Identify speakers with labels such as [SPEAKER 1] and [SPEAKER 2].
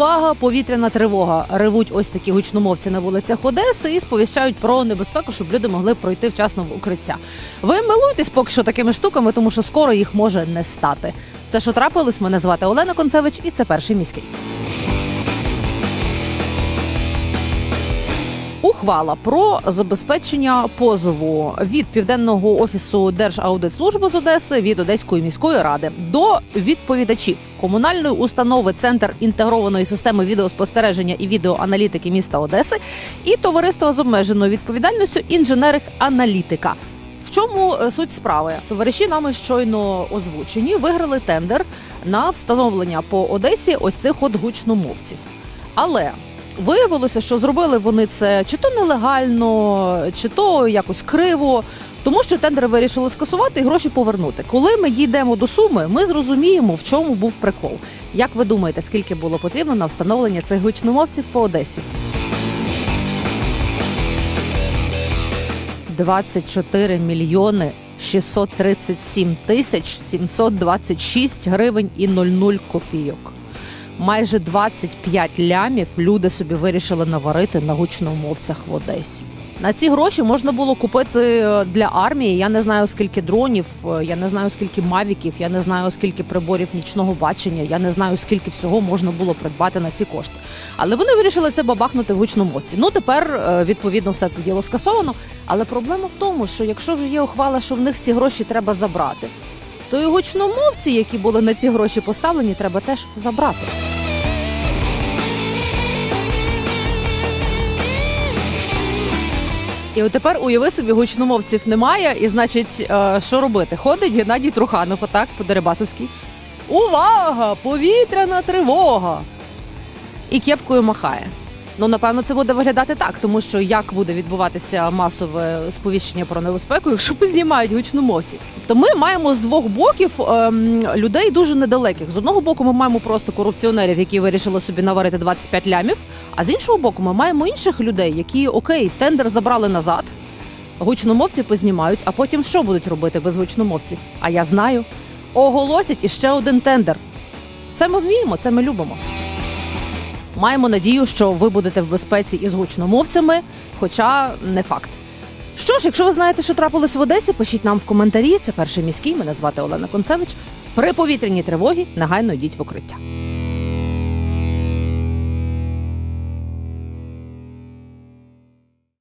[SPEAKER 1] Увага! Повітряна тривога. Ревуть ось такі гучномовці на вулицях Одеси і сповіщають про небезпеку, щоб люди могли пройти вчасно в укриття. Ви милуйтесь поки що такими штуками, тому що скоро їх може не стати. Це що трапилось? Мене звати Олена Концевич, і це перший міський. Ухвала про забезпечення позову від південного офісу Держаудитслужби з Одеси від Одеської міської ради до відповідачів комунальної установи Центр інтегрованої системи відеоспостереження і відеоаналітики міста Одеси і товариства з обмеженою відповідальністю інженерик аналітика. В чому е, суть справи? Товариші нами щойно озвучені виграли тендер на встановлення по Одесі ось цих от гучномовців. Але Виявилося, що зробили вони це чи то нелегально, чи то якось криво, тому що тендери вирішили скасувати і гроші повернути. Коли ми дійдемо до суми, ми зрозуміємо, в чому був прикол. Як ви думаєте, скільки було потрібно на встановлення цих гучномовців по Одесі? 24 мільйони 637 тисяч 726 гривень і 00 копійок. Майже 25 лямів люди собі вирішили наварити на гучномовцях в Одесі. На ці гроші можна було купити е, для армії. Я не знаю скільки дронів, е, я не знаю скільки мавіків, я не знаю скільки приборів нічного бачення. Я не знаю скільки всього можна було придбати на ці кошти. Але вони вирішили це бабахнути в гучномовці. Ну тепер е, відповідно все це діло скасовано. Але проблема в тому, що якщо вже є ухвала, що в них ці гроші треба забрати, то і гучномовці, які були на ці гроші поставлені, треба теж забрати. І от тепер уяви собі, гучномовців немає, і значить, е, що робити? Ходить Геннадій Труханов, отак, по Дерибасовській. Увага! Повітряна тривога! І кепкою махає. Ну, напевно, це буде виглядати так, тому що як буде відбуватися масове сповіщення про небезпеку, якщо познімають гучномовці. Тобто ми маємо з двох боків ем, людей дуже недалеких. З одного боку, ми маємо просто корупціонерів, які вирішили собі наварити 25 лямів. А з іншого боку, ми маємо інших людей, які окей, тендер забрали назад, гучномовці познімають, а потім що будуть робити без гучномовців? А я знаю. Оголосять іще один тендер. Це ми вміємо, це ми любимо. Маємо надію, що ви будете в безпеці із гучномовцями, хоча не факт. Що ж, якщо ви знаєте, що трапилось в Одесі, пишіть нам в коментарі. Це перший міський. Мене звати Олена Концевич. При повітряній тривогі негайно йдіть в укриття.